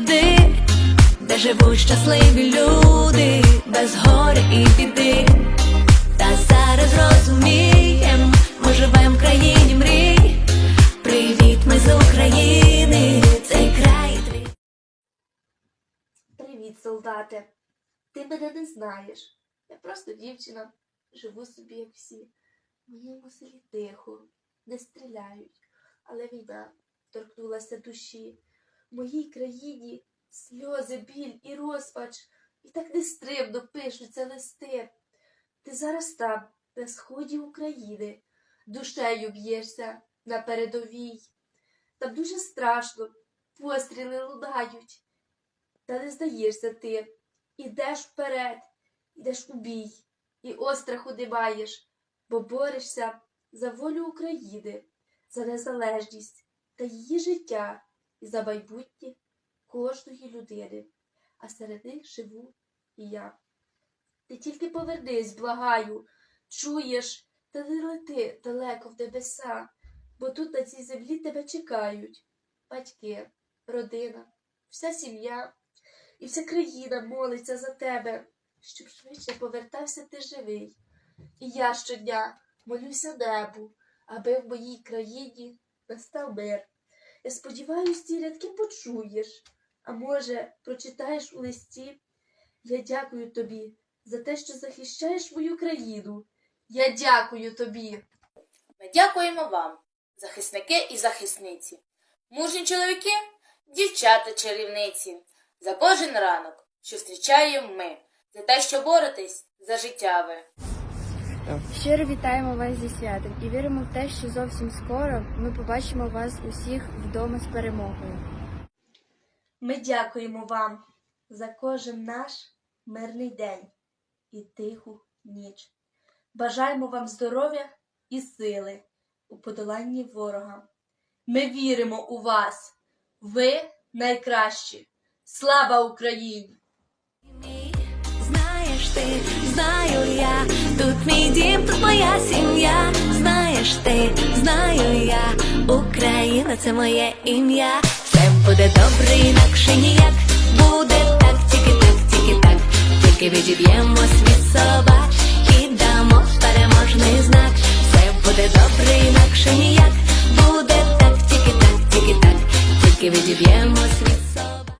туди, де живуть щасливі люди, без горя і біди. Та зараз розумієм, ми живем в країні мрій. Привіт, ми з України, цей край твій. Привіт, солдате. Ти мене не знаєш. Я просто дівчина, живу собі, як всі. В моєму селі тихо, не стріляють, але війна торкнулася душі. Моїй країні сльози, біль і розпач, і так нестримно пишуться листи. Ти зараз там, на сході України, душею б'єшся на передовій. Там дуже страшно, постріли лунають. Та не здаєшся ти. Ідеш вперед, ідеш у бій, і остраху не маєш, бо борешся за волю України, за незалежність та її життя і за майбутнє кожної людини. А серед них живу і я. Ти тільки повернись, благаю, чуєш, та не лети далеко в небеса, бо тут на цій землі тебе чекають батьки, родина, вся сім'я. І вся країна молиться за тебе, щоб швидше повертався ти живий. І я щодня молюся небу, аби в моїй країні настав мир. Я сподіваюсь, ці рядки почуєш, а може, прочитаєш у листі. Я дякую тобі за те, що захищаєш мою країну. Я дякую тобі. Ми дякуємо вам, захисники і захисниці, мужні чоловіки, дівчата чарівниці, за кожен ранок, що зустрічаємо ми, за те, що боретесь за життя ви. Щиро вітаємо вас зі святом і віримо в те, що зовсім скоро ми побачимо вас усіх вдома з перемогою. Ми дякуємо вам за кожен наш мирний день і тиху ніч. Бажаємо вам здоров'я і сили у подоланні ворога. Ми віримо у вас. Ви найкращі. Слава Україні! Ти, знаю я, тут мій дім, тут моя сім'я. Знаєш ти, знаю я, Україна це моє ім'я. Все буде добре, інакше ніяк. Буде так, тільки так, тільки так. Тільки відіб'ємось від собак і дамо переможний знак. Все буде добре, інакше ніяк. Буде так, тільки так, тільки так. Тільки відіб'ємось від